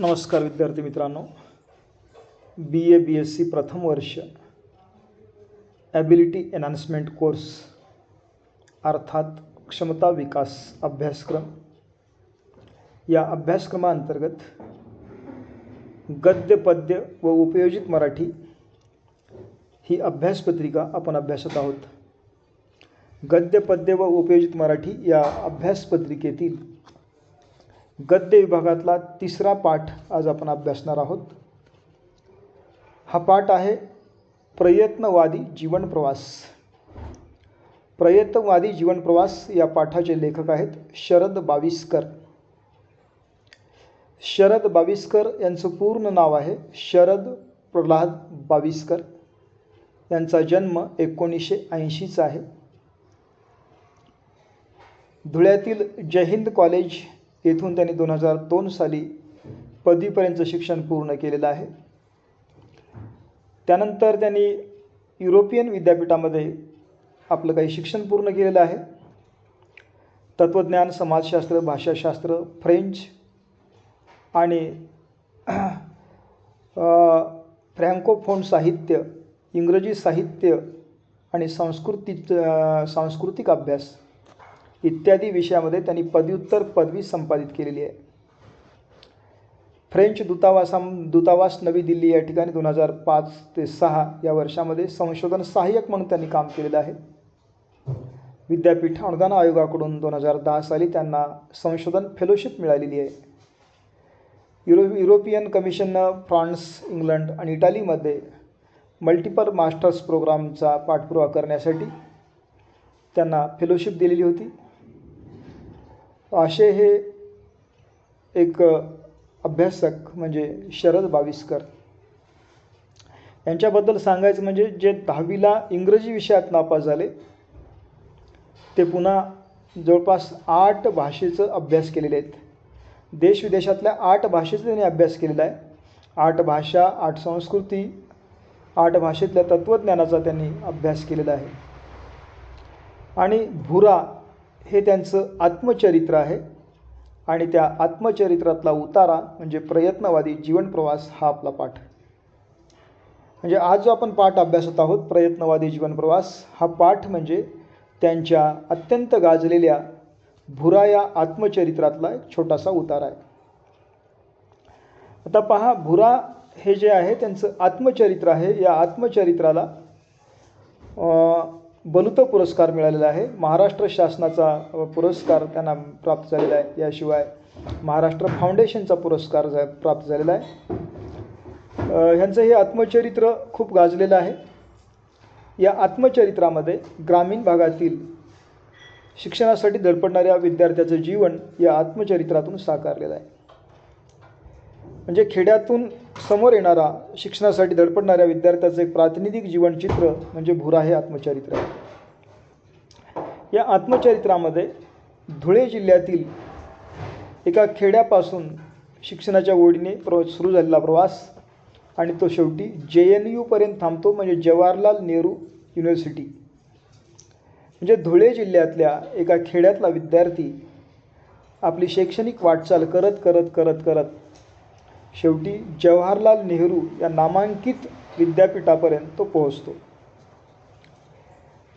नमस्कार विद्यार्थी मित्रांनो. बी ए बी एस सी प्रथम वर्ष ॲबिलिटी एनहान्समेंट कोर्स अर्थात क्षमता विकास अभ्यासक्रम. या अभ्यासक्रमाअंतर्गत गद्य पद्य व उपयोजित मराठी ही अभ्यासपत्रिका आपण अभ्यासत आहोत. गद्य पद्य व उपयोजित मराठी या अभ्यासपत्रिकेतील गद्य विभागातला तिसरा पाठ आज आपण अभ्यासणार आहोत. हा पाठ आहे प्रयत्नवादी जीवन प्रवास. प्रयत्नवादी जीवन प्रवास या पाठाचे लेखक आहेत शरद बाविस्कर. शरद बाविस्कर यांचं पूर्ण नाव आहे शरद प्रल्हाद बाविस्कर. यांचा जन्म एकोणीसशे ऐंशीचा आहे. धुळ्यातील जयहिंद कॉलेज येथून त्यांनी दोन हजार दोन साली पदवीपर्यंतचं शिक्षण पूर्ण केलेलं आहे. त्यानंतर त्यांनी युरोपियन विद्यापीठामध्ये आपलं काही शिक्षण पूर्ण केलेलं आहे. तत्त्वज्ञान समाजशास्त्र भाषाशास्त्र फ्रेंच आणि फ्रँकोफोन साहित्य इंग्रजी साहित्य आणि संस्कृती सांस्कृतिक अभ्यास इत्यादी विषयामध्ये त्यांनी पदव्युत्तर पदवी संपादित केलेली आहे. फ्रेंच दूतावासा दूतावास नवी दिल्ली या ठिकाणी दोन हजार पाच ते सहा या वर्षामध्ये संशोधन सहाय्यक म्हणून त्यांनी काम केलेलं आहे. विद्यापीठ अनुदान आयोगाकडून दोन हजार दहा साली त्यांना संशोधन फेलोशिप मिळालेली आहे. युरो युरोपियन कमिशननं फ्रान्स इंग्लंड आणि इटालीमध्ये मल्टिपल मास्टर्स प्रोग्रामचा पाठपुरावा करण्यासाठी त्यांना फेलोशिप दिलेली होती. असे हे एक अभ्यासक म्हणजे शरद बाविस्कर. यांच्याबद्दल सांगायचं म्हणजे जे दहावीला इंग्रजी विषयात नापास झाले ते पुन्हा जवळपास आठ भाषेचं अभ्यास केलेले आहेत. देशविदेशातल्या आठ भाषेचा त्यांनी अभ्यास केलेला आहे. आठ भाषा आठ संस्कृती आठ भाषेतल्या तत्त्वज्ञानाचा त्यांनी अभ्यास केलेला आहे. आणि भुरा हे त्यांचं आत्मचरित्र आहे. आणि त्या आत्मचरित्रातला उतारा म्हणजे प्रयत्नवादी जीवनप्रवास हा आपला पाठ म्हणजे आज जो आपण पाठ अभ्यासत आहोत प्रयत्नवादी जीवनप्रवास हा पाठ म्हणजे त्यांच्या अत्यंत गाजलेल्या भुरा या आत्मचरित्रातला एक छोटासा उतारा आहे. आता पहा भुरा हे जे आहे त्यांचं आत्मचरित्र आहे. या आत्मचरित्राला बलुतं पुरस्कार मिळालेला आहे. महाराष्ट्र शासनाचा पुरस्कार त्यांना प्राप्त झालेला आहे. याशिवाय महाराष्ट्र फाउंडेशनचा पुरस्कार जा प्राप्त झालेला आहे. ह्यांचं हे आत्मचरित्र खूप गाजलेलं आहे. या आत्मचरित्रामध्ये ग्रामीण भागातील शिक्षणासाठी धडपडणाऱ्या विद्यार्थ्याचं जीवन या आत्मचरित्रातून साकारलेलं आहे. म्हणजे खेड्यातून समोर येणारा शिक्षणासाठी धडपडणाऱ्या विद्यार्थ्याचं एक प्रातिनिधिक जीवनचित्र म्हणजे भुरा हे आत्मचरित्र आहे. या आत्मचरित्रामध्ये धुळे जिल्ह्यातील एका खेड्यापासून शिक्षणाच्या ओढीने प्र सुरू झालेला प्रवास आणि तो शेवटी जे एन यूपर्यंत थांबतो म्हणजे जवाहरलाल नेहरू युनिव्हर्सिटी. म्हणजे धुळे जिल्ह्यातल्या एका खेड्यातला विद्यार्थी आपली शैक्षणिक वाटचाल करत करत करत करत शेवटी जवाहरलाल नेहरू या नामांकित विद्यापीठापर्यंत तो पोहोचतो.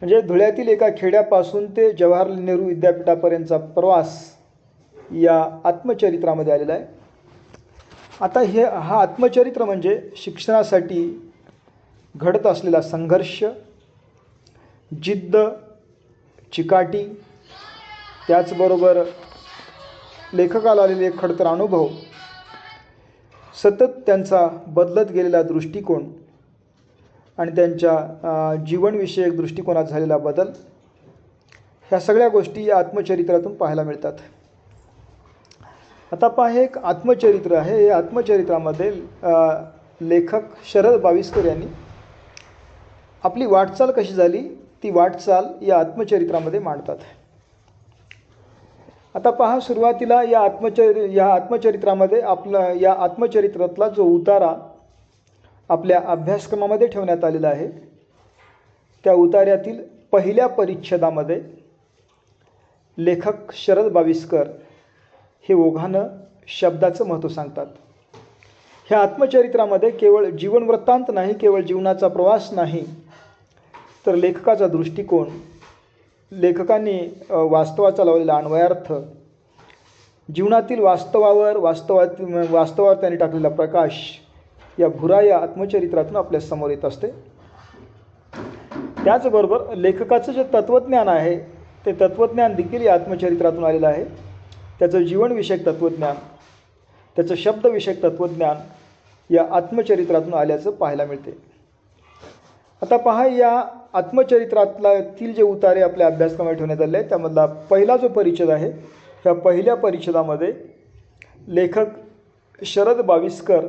म्हणजे धुळ्यातील एका खेड्यापासून ते जवाहरलाल नेहरू विद्यापीठापर्यंतचा प्रवास या आत्मचरित्रामध्ये आलेला आहे. आता हे हा आत्मचरित्र म्हणजे शिक्षणासाठी घडत असलेला संघर्ष जिद्द चिकाटी त्याचबरोबर लेखकाला आलेले खडतर अनुभव सतत त्यांचा बदलत गेलेला दृष्टिकोन आणि त्यांच्या जीवनविषयक दृष्टिकोनात झालेला बदल ह्या सगळ्या गोष्टी या आत्मचरित्रातून पाहायला मिळतात. आता पहा हे एक आत्मचरित्र आहे. हे आत्मचरित्रामध्ये लेखक शरद बाविस्कर यांनी आपली वाटचाल कशी झाली ती वाटचाल या आत्मचरित्रामध्ये मांडतात. आता पहा सुरुवातीला या आत्मचरि या आत्मचरित्रामध्ये आपला या आत्मचरित्रातला जो उतारा आपल्या अभ्यासक्रमामध्ये ठेवण्यात आलेला आहे त्या उतार्यातील पहिल्या परिच्छेदामध्ये लेखक शरद बाविस्कर हे ओघानं शब्दाचं महत्त्व सांगतात. ह्या आत्मचरित्रामध्ये केवळ जीवनवृत्तांत नाही केवळ जीवनाचा प्रवास नाही तर लेखकाचा दृष्टिकोन लेखकांनी वास्तवाचा लावलेला अन्वयार्थ जीवनातील वास्तवावर वास्तवात वास्तवावर त्यांनी टाकलेला प्रकाश या भुरा या आत्मचरित्रातून आपल्यासमोर येत असते. त्याचबरोबर लेखकाचं जे तत्त्वज्ञान आहे ते तत्त्वज्ञान देखील या आत्मचरित्रातून आलेलं आहे. त्याचं जीवनविषयक तत्त्वज्ञान त्याचं शब्दविषयक तत्त्वज्ञान या आत्मचरित्रातून आल्याचं पाहायला मिळते. आता पहा या आत्मचरित्रातलातील जे उतारे आपल्या अभ्यासक्रमात ठेवण्यात आले आहेत त्यामधला पहिला जो परिच्छेद आहे ह्या पहिल्या परिच्छेदामध्ये लेखक शरद बाविस्कर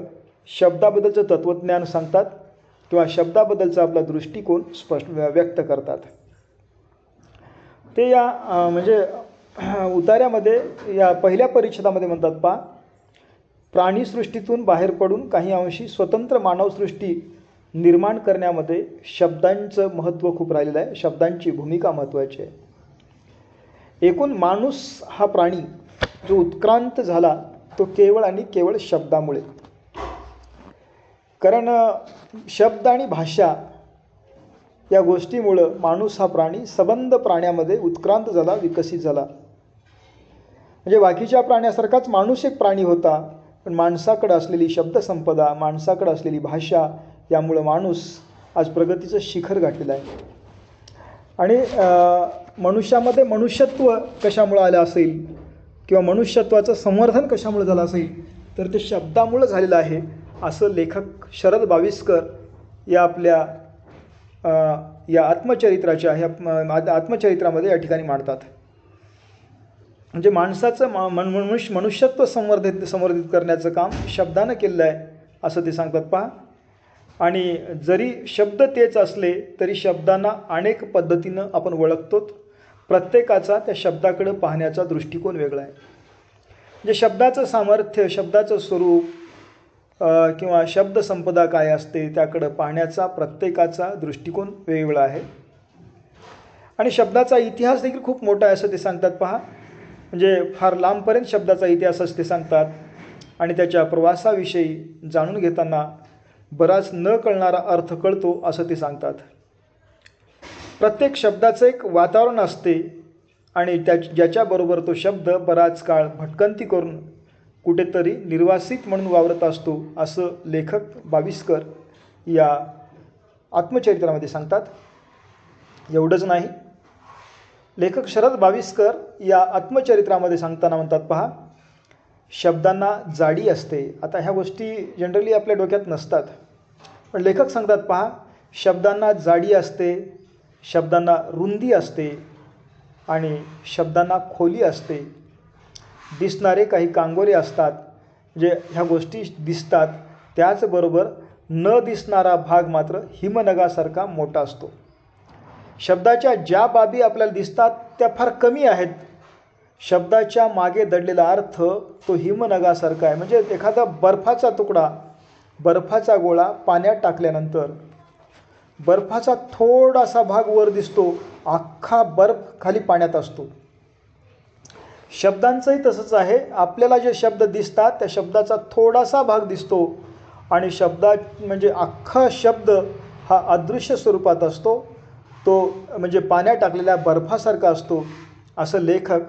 शब्दाबद्दलचं तत्त्वज्ञान सांगतात किंवा शब्दाबद्दलचा आपला दृष्टिकोन स्पष्ट व्यक्त करतात. ते या म्हणजे उतार्यामध्ये या पहिल्या परिच्छेदामध्ये म्हणतात पहा प्राणीसृष्टीतून बाहेर पडून काही अंशी स्वतंत्र मानवसृष्टी निर्माण करण्यामध्ये शब्दांचं महत्त्व खूप राहिलेलं आहे. शब्दांची भूमिका महत्त्वाची आहे. एकूण माणूस हा प्राणी जो उत्क्रांत झाला तो केवळ आणि केवळ शब्दामुळे. कारण शब्द आणि भाषा या गोष्टीमुळं माणूस हा प्राणी सबंध प्राण्यामध्ये उत्क्रांत झाला विकसित झाला. म्हणजे बाकीच्या प्राण्यासारखाच माणूस एक प्राणी होता पण माणसाकडं असलेली शब्दसंपदा माणसाकडं असलेली भाषा यामुळं माणूस आज प्रगतीचं शिखर गाठलेलं आहे. आणि मनुष्यामध्ये मनुष्यत्व कशामुळं आलं असेल किंवा मनुष्यत्वाचं संवर्धन कशामुळे झालं असेल तर ते शब्दामुळं झालेलं आहे असं लेखक शरद बाविस्कर या आपल्या या आत्मचरित्राच्या ह्या आत्मचरित्रामध्ये या ठिकाणी मांडतात. म्हणजे माणसाचं मा- मन मनुष्य मनुष्यत्व संवर्धित संवर्धित करण्याचं काम शब्दानं केलेलं आहे असं ते सांगतात. पहा आणि जरी शब्द तेच असले तरी शब्दांना अनेक पद्धतीनं आपण ओळखतो प्रत्येकाचा त्या शब्दाकडं पाहण्याचा दृष्टिकोन वेगळा आहे. म्हणजे शब्दाचं सामर्थ्य शब्दाचं स्वरूप किंवा शब्दसंपदा काय असते त्याकडं पाहण्याचा प्रत्येकाचा दृष्टिकोन वेगवेगळा आहे. आणि शब्दाचा इतिहास देखील खूप मोठा आहे असं ते सांगतात पहा. म्हणजे फार लांबपर्यंत शब्दाचा इतिहास असं ते सांगतात. आणि त्याच्या प्रवासाविषयी जाणून घेताना बराच न कळणारा अर्थ कळतो असं ते सांगतात. प्रत्येक शब्दाचं एक वातावरण असते आणि त्या ज्याच्याबरोबर तो शब्द बराच काळ भटकंती करून कुठेतरी निर्वासित म्हणून वावरत असतो असं लेखक बाविस्कर या आत्मचरित्रामध्ये सांगतात. एवढंच नाही. लेखक शरद बाविस्कर या आत्मचरित्रामध्ये सांगताना म्हणतात पहा शब्दांना जाडी असते. आता ह्या गोष्टी जनरली आपल्या डोक्यात नसतात. पण लेखक सांगतात पहा शब्दांना जाडी असते शब्दांना रुंदी असते आणि शब्दांना खोली असते. दिसणारे काही कांगोरे असतात जे ह्या गोष्टी दिसतात त्याचबरोबर न दिसणारा भाग मात्र हिमनगासारखा मोठा असतो. शब्दाच्या ज्या बाबी आपल्याला दिसतात त्या फार कमी आहेत. शब्दाच्या मागे दडलेला अर्थ तो हिमनगासारखा आहे. म्हणजे एखादा बर्फाचा तुकडा बर्फाचा गोळा पाण्यात टाकल्यानंतर बर्फाचा थोडासा भाग वर दिसतो अख्खा बर्फ खाली पाण्यात असतो. शब्दांचंही तसंच आहे. आपल्याला जे शब्द दिसतात त्या शब्दाचा थोडासा भाग दिसतो आणि शब्दा म्हणजे अख्खा शब्द हा अदृश्य स्वरूपात असतो. तो म्हणजे पाण्यात टाकलेल्या बर्फासारखा असतो असं लेखक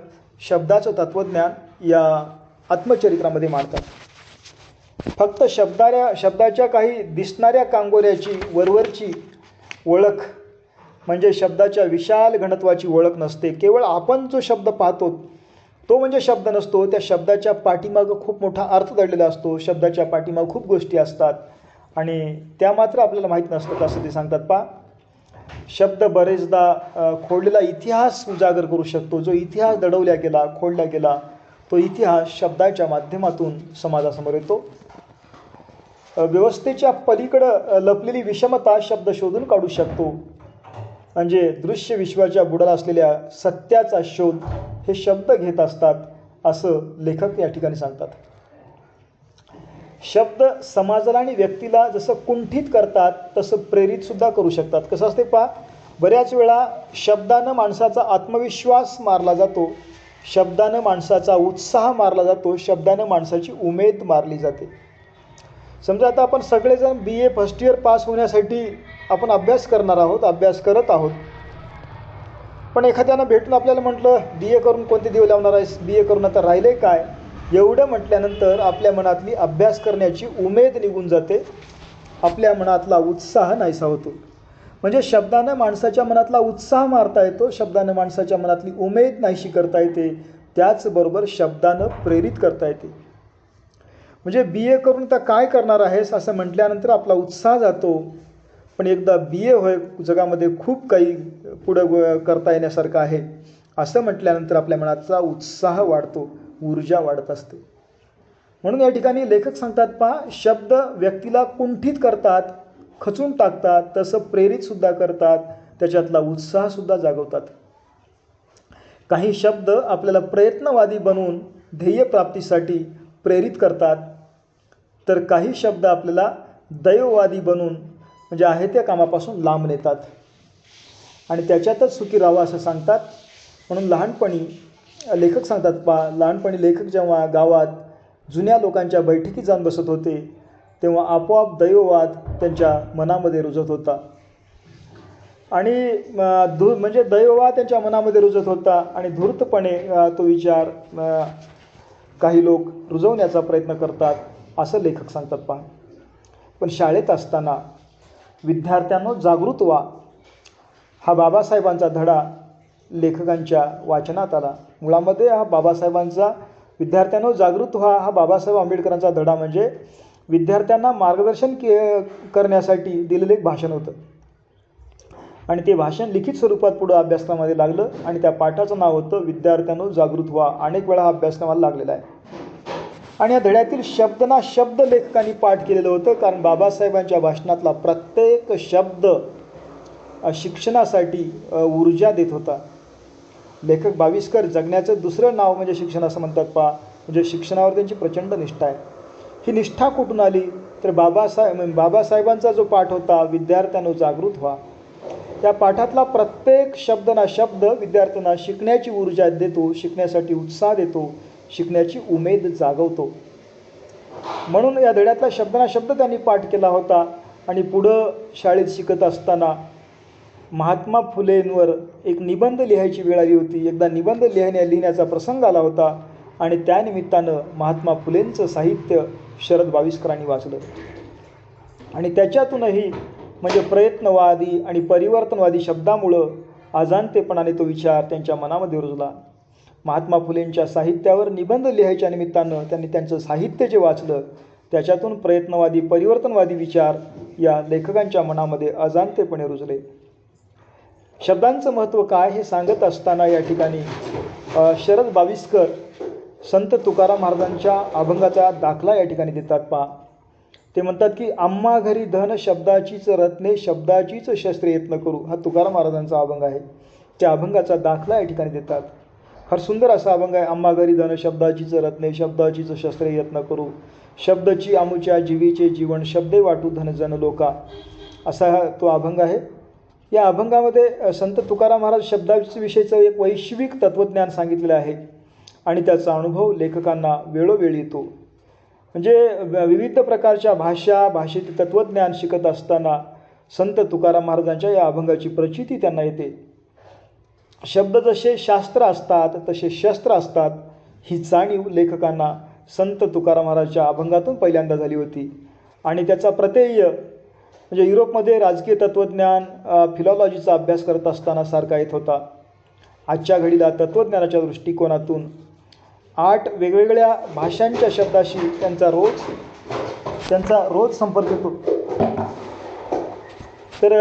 शब्दाचं तत्त्वज्ञान या आत्मचरित्रामध्ये मांडतात. फक्त शब्दाऱ्या शब्दाच्या काही दिसणाऱ्या कांगोऱ्याची वरवरची ओळख म्हणजे शब्दाच्या विशाल घनत्वाची ओळख नसते. केवळ आपण जो शब्द पाहतो तो म्हणजे शब्द नसतो. त्या शब्दाच्या पाठीमागं खूप मोठा अर्थ दडलेला असतो. शब्दाच्या पाठीमागं खूप गोष्टी असतात. आणि त्या मात्र आपल्याला माहीत नसतात असं ते सांगतात. पा शब्द बरेचदा खोडलेला इतिहास उजागर करू शकतो. जो इतिहास दडवल्या गेला खोडला गेला तो इतिहास शब्दाच्या माध्यमातून समाजासमोर येतो. व्यवस्थेच्या पलीकडं लपलेली विषमता शब्द शोधून काढू शकतो. म्हणजे दृश्य विश्वाच्या बुडाला असलेल्या सत्याचा शोध हे शब्द घेत असतात असं लेखक या ठिकाणी सांगतात. शब्द समाजाला आणि व्यक्तीला जसं कुंठित करतात तसं प्रेरितसुद्धा करू शकतात. कसं असते पहा बऱ्याच वेळा शब्दानं माणसाचा आत्मविश्वास मारला जातो शब्दानं माणसाचा उत्साह मारला जातो शब्दानं माणसाची उमेद मारली जाते. समजा आता आपण सगळेजण B A first year pass होण्यासाठी आपण अभ्यास करणार आहोत अभ्यास करत आहोत. पण एखाद्यानं भेटून आपल्याला म्हटलं बी ए करून कोणते देव लावणार आहेस? बी ए करून आता राहिले काय? एवढं म्हटल्यानंतर आपल्या मनातली अभ्यास करण्याची उमेद निघून जाते. आपल्या मनातला उत्साह नाहीसा होतो. म्हणजे शब्दानं माणसाच्या मनातला उत्साह मारता येतो शब्दानं माणसाच्या मनातली उमेद नाहीशी करता येते त्याचबरोबर शब्दानं प्रेरित करता येते. म्हणजे बी ए करून तर काय करणार आहेस असं म्हटल्यानंतर आपला उत्साह जातो. पण एकदा बी ए होय जगामध्ये खूप काही पुढं करता येण्यासारखं आहे असं म्हटल्यानंतर आपल्या मनाचा उत्साह वाढतो. ऊर्जा वाढत असते. म्हणून या ठिकाणी लेखक सांगतात पहा शब्द व्यक्तीला कुंठित करतात खचून टाकतात तसं प्रेरितसुद्धा करतात त्याच्यातला उत्साहसुद्धा जागवतात. काही शब्द आपल्याला प्रयत्नवादी बनवून ध्येयप्राप्तीसाठी प्रेरित करतात तर काही शब्द आपल्याला दैववादी बनून म्हणजे आहे त्या कामापासून लांब नेतात. आणि त्याच्यातच सुखी राहावं असं सांगतात. म्हणून लहानपणी लेखक सांगतात पा लहानपणी लेखक जेव्हा गावात जुन्या लोकांच्या बैठकीत जाऊन बसत होते तेव्हा आपोआप दैववाद त्यांच्या मनामध्ये रुजत होता. आणि धू म्हणजे दैववाद त्यांच्या मनामध्ये रुजत होता आणि धूर्तपणे तो विचार काही लोक रुजवण्याचा प्रयत्न करतात असं लेखक सांगतात पहा. पण शाळेत असताना विद्यार्थ्यांनो जागृत व्हा. हा बाबासाहेबांचा धडा लेखकांच्या वाचनात आला. मुळामध्ये हा बाबासाहेबांचा विद्यार्थ्यांनो जागृत व्हा हा बाबासाहेब आंबेडकरांचा धडा म्हणजे विद्यार्थ्यांना मार्गदर्शन के करण्यासाठी दिलेलं एक भाषण होतं. आणि ते भाषण लिखित स्वरूपात पुढं अभ्यासक्रमामध्ये लागलं आणि त्या पाठाचं नाव होतं विद्यार्थ्यांनो जागृत व्हा. अनेक वेळा हा अभ्यासक्रमाला लागलेला आहे. आणि या धड्यातील शब्द ना शब्द लेखकांनी पाठ केलेलं होतं कारण बाबासाहेबांच्या भाषणातला प्रत्येक शब्द शिक्षणासाठी ऊर्जा देत होता. लेखक बाविस्कर जगण्याचं दुसरं नाव म्हणजे शिक्षण असं म्हणतात पहा. म्हणजे शिक्षणावर त्यांची प्रचंड निष्ठा आहे. ही निष्ठा कुठून आली? तर बाबासाहेब बाबासाहेबांचा जो पाठ होता विद्यार्थ्यांनो जागृत व्हा. त्या पाठातला प्रत्येक शब्द ना शब्द विद्यार्थ्यांना शिकण्याची ऊर्जा देतो शिकण्यासाठी उत्साह देतो शिकण्याची उमेद जागवतो. म्हणून या धड्यातला शब्दना शब्द त्यांनी पाठ केला होता आणि पुढं शाळेत शिकत असताना महात्मा फुलेंवर एक निबंध लिहायची वेळ आली होती. एकदा निबंध लिहिण्या लिहिण्याचा प्रसंग आला होता आणि त्यानिमित्तानं महात्मा फुलेंचं साहित्य शरद बाविस्करांनी वाचलं. आणि त्याच्यातूनही म्हणजे प्रयत्नवादी आणि परिवर्तनवादी शब्दामुळं अजाणतेपणाने तो विचार त्यांच्या मनामध्ये रुजला. महात्मा फुलेंच्या साहित्यावर निबंध लिहायच्या निमित्तानं त्यांनी त्यांचं साहित्य जे वाचलं त्याच्यातून प्रयत्नवादी परिवर्तनवादी विचार या लेखकांच्या मनामध्ये अजाणतेपणे रुजले. शब्दांचं महत्त्व काय हे सांगत असताना या ठिकाणी शरद बाविस्कर संत तुकाराम महाराजांच्या अभंगाचा दाखला या ठिकाणी देतात पा ते म्हणतात की आम्हा घरी धन शब्दाचीच रत्ने शब्दाचीच शस्त्र यत्न करू. हा तुकाराम महाराजांचा अभंग आहे. त्या अभंगाचा दाखला या ठिकाणी देतात. फार सुंदर असा अभंग आहे आम्हा घरी धन शब्दाचीच रत्ने शब्दाचीच शस्त्र यत्न करू. शब्दची आमुच्या जीवीचे जीवन शब्दे वाटू धन जन लोका. असा तो अभंग आहे. या अभंगामध्ये संत तुकाराम महाराज शब्दाविषयीचं एक वैश्विक तत्त्वज्ञान सांगितलेलं आहे. आणि त्याचा अनुभव लेखकांना वेळोवेळी येतो. म्हणजे व- विविध प्रकारच्या भाषा भाषेतील तत्त्वज्ञान शिकत असताना संत तुकाराम महाराजांच्या या अभंगाची प्रचिती त्यांना येते. शब्द जसे शास्त्र असतात तसे शस्त्र असतात ही जाणीव लेखकांना संत तुकाराम महाराजच्या अभंगातून पहिल्यांदा झाली होती. आणि त्याचा प्रत्यय म्हणजे युरोपमध्ये राजकीय तत्त्वज्ञान फिलॉलॉजीचा अभ्यास करत असताना सारखा येत होता. आजच्या घडीला तत्त्वज्ञानाच्या दृष्टिकोनातून आठ वेगवेगळ्या भाषांच्या शब्दाशी त्यांचा रोज त्यांचा रोज संपर्क येतो. तर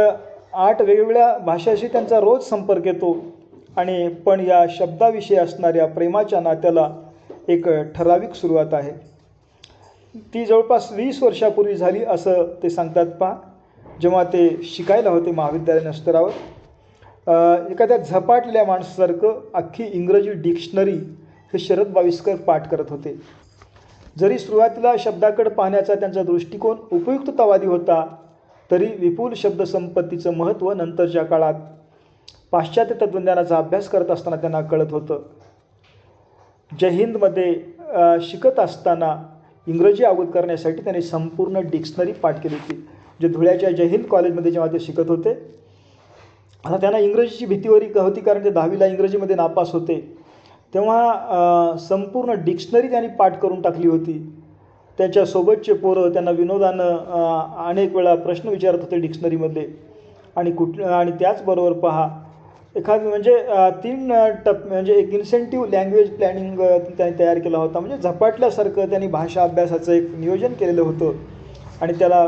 आठ वेगवेगळ्या भाषाशी त्यांचा रोज संपर्क येतो आणि पण या शब्दाविषयी असणाऱ्या प्रेमाच्या नात्याला एक ठराविक सुरुवात आहे. ती जवळपास वीस वर्षापूर्वी झाली असं ते सांगतात पहा. जेव्हा ते शिकायला होते महाविद्यालयीन स्तरावर एखाद्या झपाटलेल्या माणसासारखं अख्खी इंग्रजी डिक्शनरी हे शरद बाविस्कर पाठ करत होते. जरी सुरुवातीला शब्दाकडे पाहण्याचा त्यांचा दृष्टिकोन उपयुक्ततावादी होता तरी विपुल शब्दसंपत्तीचं महत्त्व नंतरच्या काळात पाश्चात्य तत्त्वज्ञानाचा अभ्यास करत असताना त्यांना कळत होतं. जय हिंदमध्ये शिकत असताना इंग्रजी अवगत करण्यासाठी त्यांनी संपूर्ण डिक्शनरी पाठ केली होती. जे धुळ्याच्या जय हिंद कॉलेजमध्ये जेव्हा ते शिकत होते आता त्यांना इंग्रजीची भीतीवरी होती कारण ते दहावीला इंग्रजीमध्ये नापास होते. तेव्हा संपूर्ण डिक्शनरी त्यांनी पाठ करून टाकली होती. त्याच्यासोबतचे पोरं त्यांना विनोदानं अनेक वेळा प्रश्न विचारत होते डिक्शनरीमधले. आणि कुठ आणि त्याचबरोबर पहा एखाद म्हणजे तीन टप म्हणजे एक इन्सेंटिव्ह लँग्वेज प्लॅनिंग त्यांनी तयार केला होता. म्हणजे झपाटल्यासारखं त्यांनी भाषा अभ्यासाचं एक नियोजन केलेलं होतं. आणि त्याला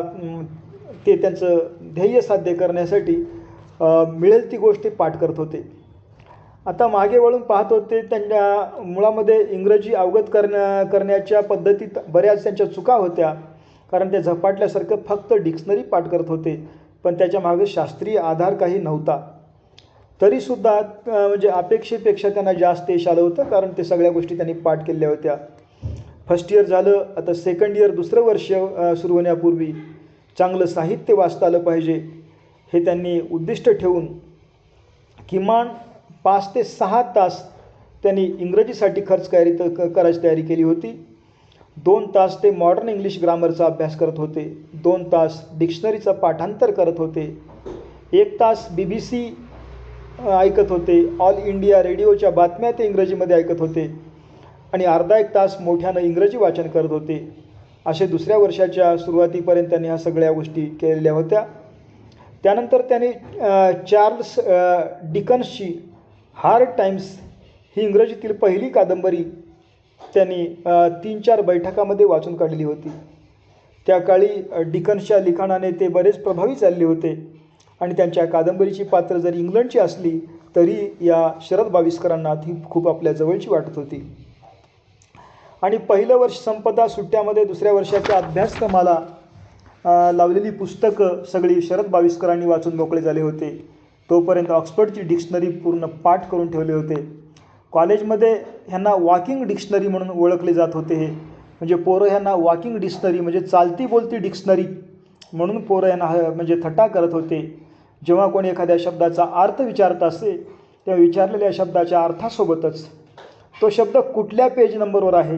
ते त्यांचं ध्येय साध्य करण्यासाठी मिळेल ती गोष्टी पाठ करत होते. आता मागे वळून पाहत होते त्यांच्या मुळामध्ये इंग्रजी अवगत करण्या करण्याच्या पद्धतीत बऱ्याच त्यांच्या चुका होत्या. कारण ते झपाटल्यासारखं फक्त डिक्शनरी पाठ करत होते. पण त्याच्यामागे शास्त्रीय आधार काही नव्हता. तरीसुद्धा म्हणजे अपेक्षेपेक्षा त्यांना जास्त यश आलं होतं कारण ते सगळ्या गोष्टी त्यांनी पाठ केलेल्या होत्या. फर्स्ट इयर झालं आता सेकंड इयर दुसरं वर्ष सुरू होण्यापूर्वी. चांगलं साहित्य वाचता आलं पाहिजे. हे त्यांनी उद्दिष्ट ठेवून किमान पाच ते सहा तास त्यांनी इंग्रजीसाठी खर्च करी क- करायची तयारी केली होती. दोन तास ते मॉडर्न इंग्लिश ग्रामरचा अभ्यास करत होते. दोन तास डिक्शनरीचं पाठांतर करत होते. एक तास बी बी सी ऐकत होते. ऑल इंडिया रेडिओच्या बातम्या ते इंग्रजीमध्ये ऐकत होते. आणि अर्धा एक तास मोठ्यानं इंग्रजी वाचन करत होते. असे दुसऱ्या वर्षाच्या सुरुवातीपर्यंत त्यांनी ह्या सगळ्या गोष्टी केलेल्या होत्या. त्यानंतर त्यांनी चार्ल्स डिकन्सची हार्ड टाइम्स ही इंग्रजीतील पहिली कादंबरी त्यांनी तीन चार बैठकामध्ये वाचून काढली होती. त्या काळी डिकन्सच्या लिखाणाने ते बरेच प्रभावी चालले होते आणि त्यांच्या कादंबरीची पात्र जरी इंग्लंडची असली तरी या शरद बाविस्करांना ती खूप आपल्या जवळची वाटत होती. आणि पहिलं वर्ष संपदा सुट्ट्यामध्ये दुसऱ्या वर्षाच्या अभ्यासक्रमाला लावलेली पुस्तकं सगळी शरद बाविस्करांनी वाचून मोकळे झाले होते. तोपर्यंत ऑक्सफर्डची डिक्शनरी पूर्ण पाठ करून ठेवले होते. कॉलेजमध्ये ह्यांना वॉकिंग डिक्शनरी म्हणून ओळखले जात होते हे. म्हणजे पोरं ह्यांना वॉकिंग डिक्शनरी म्हणजे चालती बोलती डिक्शनरी म्हणून पोरं यांना ह- म्हणजे थट्टा करत होते. जेव्हा कोणी एखाद्या शब्दाचा अर्थ विचारत असे तेव्हा विचारलेल्या शब्दाच्या अर्थासोबतच तो शब्द कुठल्या पेज नंबरवर आहे?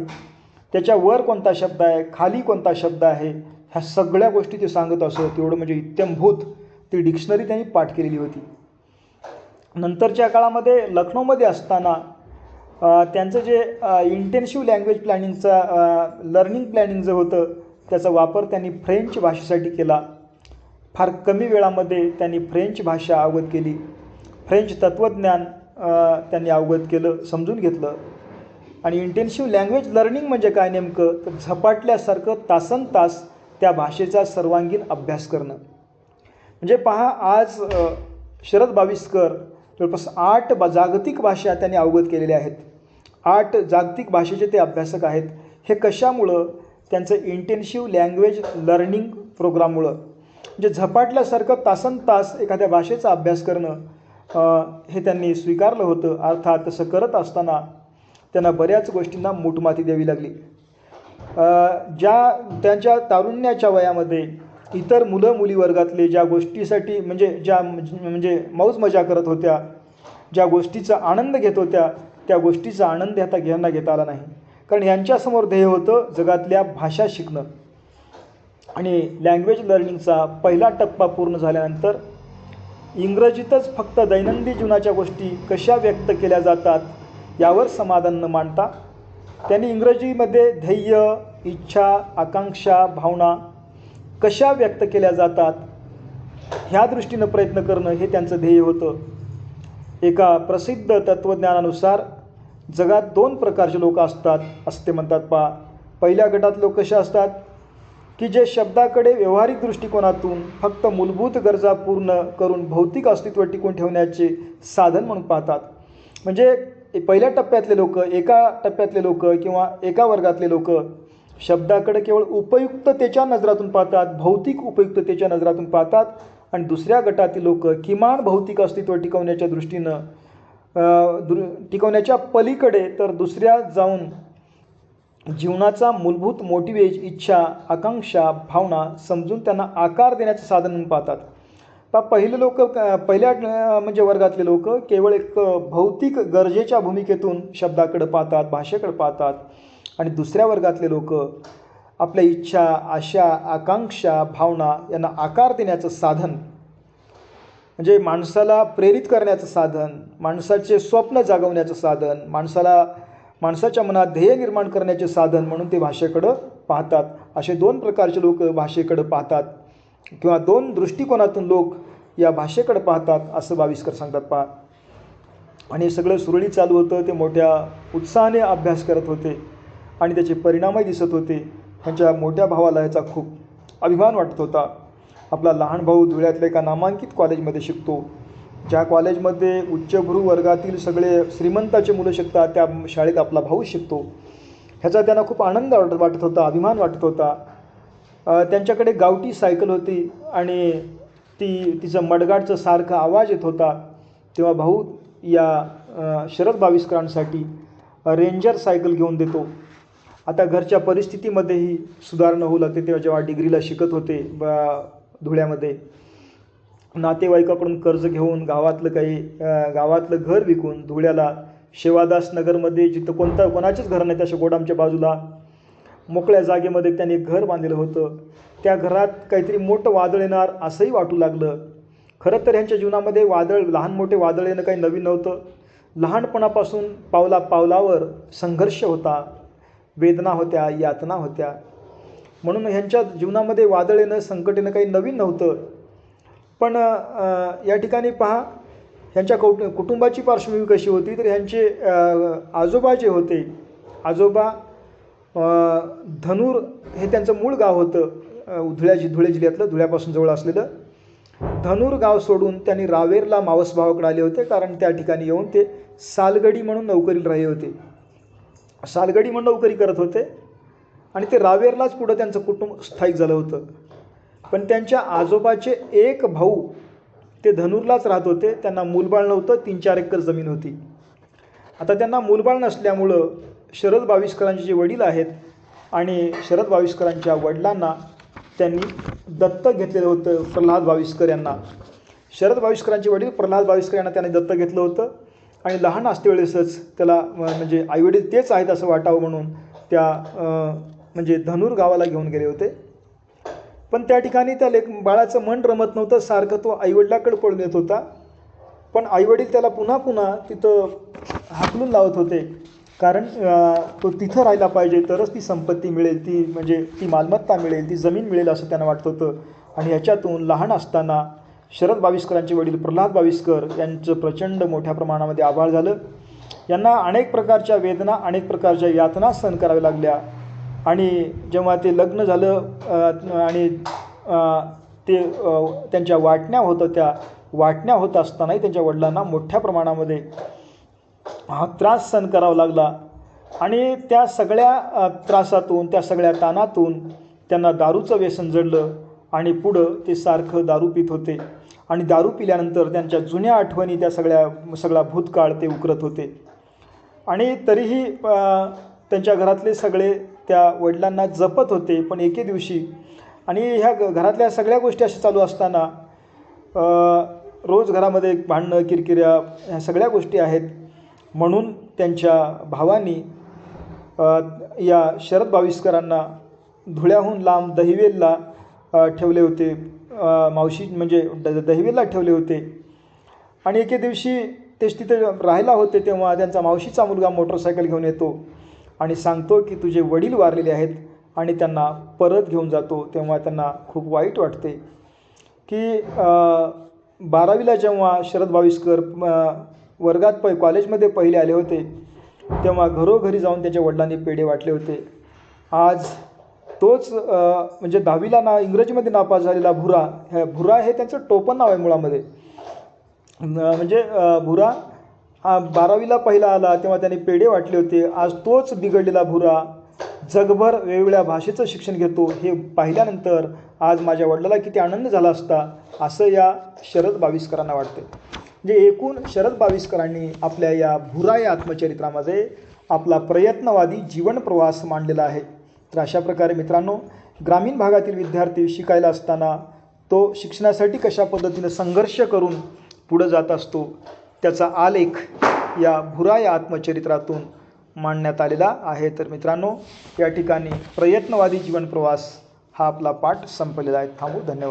त्याच्या वर कोणता शब्द आहे? खाली कोणता शब्द आहे? ह्या सगळ्या गोष्टी ते सांगत असत. तेवढं म्हणजे इत्यंभूत ती डिक्शनरी त्यांनी पाठ केलेली होती. नंतरच्या काळामध्ये लखनौमध्ये असताना त्यांचं जे इंटेन्सिव्ह लँग्वेज प्लॅनिंगचा लर्निंग प्लॅनिंग जे होतं त्याचा वापर त्यांनी फ्रेंच भाषेसाठी केला. फार कमी वेळामध्ये त्यांनी फ्रेंच भाषा अवगत केली. फ्रेंच तत्त्वज्ञान त्यांनी अवगत केलं समजून घेतलं. आणि इंटेन्सिव्ह लँग्वेज लर्निंग म्हणजे काय नेमकं? तर झपाटल्यासारखं तासन तास त्या भाषेचा सर्वांगीण अभ्यास करणं. म्हणजे पहा आज शरद बाविस्कर जवळपास आठ बा जागतिक भाषा त्यांनी अवगत केलेल्या आहेत. आठ जागतिक भाषेचे ते अभ्यासक आहेत. हे कशामुळं? त्यांचं इंटेन्सिव्ह लँग्वेज लर्निंग प्रोग्राममुळं म्हणजे झपाटल्यासारखं तासन तास एखाद्या भाषेचा अभ्यास करणं हे त्यांनी स्वीकारलं होतं. अर्थात तसं करत असताना त्यांना बऱ्याच गोष्टींना मूठमाती द्यावी लागली. ज्या त्यांच्या तारुण्याच्या वयामध्ये इतर मुलं मुली वर्गातले ज्या गोष्टीसाठी म्हणजे ज्या म्हणजे मौज मजा करत होत्या ज्या गोष्टीचा आनंद घेत होत्या त्या गोष्टीचा आनंद आता यांना घेता आला नाही. कारण यांच्यासमोर ध्येय होतं जगातल्या भाषा शिकणं. आणि लँग्वेज लर्निंगचा पहिला टप्पा पूर्ण झाल्यानंतर इंग्रजीतच फक्त दैनंदिन जीवनाच्या गोष्टी कशा व्यक्त केल्या जातात यावर समाधान न मांडता त्यांनी इंग्रजीमध्ये ध्येय इच्छा आकांक्षा भावना कशा व्यक्त केल्या जातात ह्या दृष्टीनं प्रयत्न करणं हे त्यांचं ध्येय होतं. एका प्रसिद्ध तत्त्वज्ञानानुसार जगात दोन प्रकारचे लोक असतात असं ते म्हणतात पहा पहिल्या गटात लोक कसे असतात? की जे शब्दाकडे व्यावहारिक दृष्टिकोनातून फक्त मूलभूत गरजा पूर्ण करून भौतिक अस्तित्व टिकून ठेवण्याचे साधन म्हणून पाहतात. म्हणजे पहिल्या टप्प्यातले लोक एका टप्प्यातले लोक किंवा एका वर्गातले लोक शब्दाकडे केवळ उपयुक्ततेच्या नजरातून पाहतात भौतिक उपयुक्ततेच्या नजरातून पाहतात आणि दुसऱ्या गटातील लोक किमान भौतिक अस्तित्व टिकवण्याच्या दृष्टीनं दृ टिकवण्याच्या पलीकडे तर दुसऱ्या जाऊन जीवनाचा मूलभूत मोटिवेज इच्छा आकांक्षा भावना समजून त्यांना आकार देण्याचं साधन म्हणून पाहतात. पा पहिले लोक पहिल्या म्हणजे वर्गातले लोक केवळ एक भौतिक गरजेच्या भूमिकेतून शब्दाकडे पाहतात भाषेकडे पाहतात. आणि दुसऱ्या वर्गातले लोक आपल्या इच्छा आशा आकांक्षा भावना यांना आकार देण्याचं साधन म्हणजे माणसाला प्रेरित करण्याचं साधन माणसाचे स्वप्न जागवण्याचं साधन माणसाला माणसाच्या मनात ध्येय निर्माण करण्याचे साधन म्हणून ते भाषेकडं पाहतात. असे दोन प्रकारचे लोक भाषेकडं पाहतात. किंवा दोन दृष्टिकोनातून लोक या भाषेकडं पाहतात असं बाविस्कर सांगतात पहा. आणि सगळं सुरळीत चालू होतं ते मोठ्या उत्साहाने अभ्यास करत होते. आणि त्याचे परिणामही दिसत होते. त्यांच्या मोठ्या भावाला याचा खूप अभिमान वाटत होता. आपला लहान भाऊ धुळ्यातल्या एका नामांकित कॉलेजमध्ये शिकतो. ज्या कॉलेजमध्ये उच्चभ्रू वर्गातील सगळे श्रीमंताचे मुलं शिकतात त्या शाळेत आपला भाऊ शिकतो. ह्याचा त्यांना खूप आनंद वाटत वाटत होता अभिमान वाटत होता. त्यांच्याकडे गावठी सायकल होती आणि ती तिचं मडगाडचं सारखा आवाज येत होता. तेव्हा भाऊ या शरद बावीसकरांसाठी रेंजर सायकल घेऊन देतो. आता घरच्या परिस्थितीमध्येही सुधारणा होऊ लागते तेव्हा जेव्हा डिग्रीला शिकत होते ब- धुळ्यामध्ये. नातेवाईकाकडून कर्ज घेऊन गावातलं काही गावातलं घर विकून धुळ्याला शेवादास नगरमध्ये जिथं कोणता कोणाचेच घर नाही त्या गोडामच्या बाजूला मोकळ्या जागेमध्ये त्यांनी घर बांधलेलं होतं. त्या घरात काहीतरी मोठं वादळ येणार असंही वाटू लागलं. खरं तर ह्यांच्या जीवनामध्ये वादळ लहान मोठे वादळ येणं काही नवीन नव्हतं. लहानपणापासून पावला पावलावर संघर्ष होता वेदना होत्या यातना होत्या. म्हणून ह्यांच्या जीवनामध्ये वादळ येणं संकट येणं काही नवीन नव्हतं. पण या ठिकाणी पहा ह्यांच्या कौट कुटुंबाची पार्श्वभूमी कशी होती तर ह्यांचे आजोबा जे होते आजोबा धनूर हे त्यांचं मूळ गाव होतं अ, धुळ्या जि धुळे जिल्ह्यातलं धुळ्यापासून जवळ असलेलं. धनूर गाव सोडून त्यांनी रावेरला मावसभावाकडे आले होते कारण त्या ठिकाणी येऊन ते सालगडी म्हणून नोकरीला राहिले होते. सालगडी म्हणून नोकरी करत होते आणि ते रावेरलाच पुढं त्यांचं कुटुंब स्थायिक झालं होतं. पण त्यांच्या आजोबाचे एक भाऊ ते धनूरलाच राहत होते. त्यांना मूलबाळ नव्हतं तीन चार एकर जमीन होती. आता त्यांना मूलबाळ नसल्यामुळं शरद बावीसकरांचे जे वडील आहेत आणि शरद बावीसकरांच्या वडिलांना त्यांनी दत्तक घेतलेलं होतं प्रल्हाद बावीसकर यांना. शरद बावीसकरांचे वडील प्रल्हाद बावीसकर यांना त्यांनी दत्तक घेतलं होतं. आणि लहान असतेवेळेसच त्याला म्हणजे आईवडील तेच आहेत असं वाटावं म्हणून त्या म्हणजे धनूर गावाला घेऊन गेले होते. पण त्या ठिकाणी त्या लेख बाळाचं मन रमत नव्हतं सारखं तो आईवडिलाकडे पळून येत होता. पण आईवडील त्याला पुन्हा पुन्हा तिथं हाकलून लावत होते. कारण तो तिथं राहिला पाहिजे तरच ती संपत्ती मिळेल ती म्हणजे ती मालमत्ता मिळेल ती जमीन मिळेल असं त्यांना वाटत होतं. आणि ह्याच्यातून लहान असताना शरद बावीसकरांचे वडील प्रल्हाद बावीसकर यांचं प्रचंड मोठ्या प्रमाणामध्ये आभाळ झालं. यांना अनेक प्रकारच्या वेदना अनेक प्रकारच्या यातना सहन कराव्या लागल्या. आणि जेव्हा ते लग्न झालं आणि ते त्यांच्या वाटण्या होत त्या वाटण्या होत असतानाही त्यांच्या वडिलांना मोठ्या प्रमाणामध्ये हा त्रास सहन करावा लागला. आणि त्या सगळ्या त्रासातून त्या सगळ्या ताणातून त्यांना दारूचं व्यसन जडलं आणि पुढं ते सारखं दारू पित होते. आणि दारू पिल्यानंतर त्यांच्या जुन्या आठवणी त्या सगळ्या सगळा भूतकाळ ते उकरत होते. आणि तरीही त्यांच्या घरातले सगळे त्या वडिलांना जपत होते पण एके दिवशी आणि ह्या घ- घरातल्या सगळ्या गोष्टी अशा चालू असताना रोज घरामध्ये भांडणं किरकिऱ्या ह्या सगळ्या गोष्टी आहेत. म्हणून त्यांच्या भावानी या शरद भाविस्करांना धुळ्याहून लांब दहिवेलला ठेवले होते. मावशी म्हणजे द दहिवेलला ठेवले होते. आणि एके दिवशी तेच तिथे राहायला होते तेव्हा त्यांचा मावशीचा मुलगा मोटरसायकल घेऊन येतो. आणि सांगतो की तुझे वडील वारलेले आहेत आणि त्यांना परत घेऊन जातो तेव्हा त्यांना खूप वाईट वाटते. की बारावीला जेव्हा शरद भाविस्कर वर्गात प कॉलेजमध्ये पहिले आले होते तेव्हा घरोघरी जाऊन त्याच्या वडिलांनी पेढे वाटले होते. आज तोच म्हणजे दहावीला ना इंग्रजीमध्ये नापास झालेला भुरा ह्या भुरा हे त्यांचं टोपण नाव आहे मुळामध्ये. म्हणजे भुरा बारावीला पहिला आला तेव्हा त्याने पेढे वाटले होते. आज तोच बिघडलेला भुरा जगभर वेगवेगळ्या भाषेचं शिक्षण घेतो. हे पाहिल्यानंतर आज माझ्या वडिलाला किती आनंद झाला असता असं या शरद बावीसकरांना वाटते म्हणजे एकूण शरद बावीसकरांनी आपल्या या भुरा या आत्मचरित्रामध्ये आपला प्रयत्नवादी जीवन प्रवास मांडलेला आहे. तर अशा प्रकारे मित्रांनो ग्रामीण भागातील विद्यार्थी शिकायला असताना तो शिक्षणासाठी कशा पद्धतीनं संघर्ष करून पुढं जात असतो त्याचा आलेख या भुरा या आत्मचरित्रातून मांडण्यात आलेला आहे. तर मित्रांनो या ठिकाणी प्रयत्नवादी जीवनप्रवास हा आपला पाठ संपलेला आहे. थांबू धन्यवाद.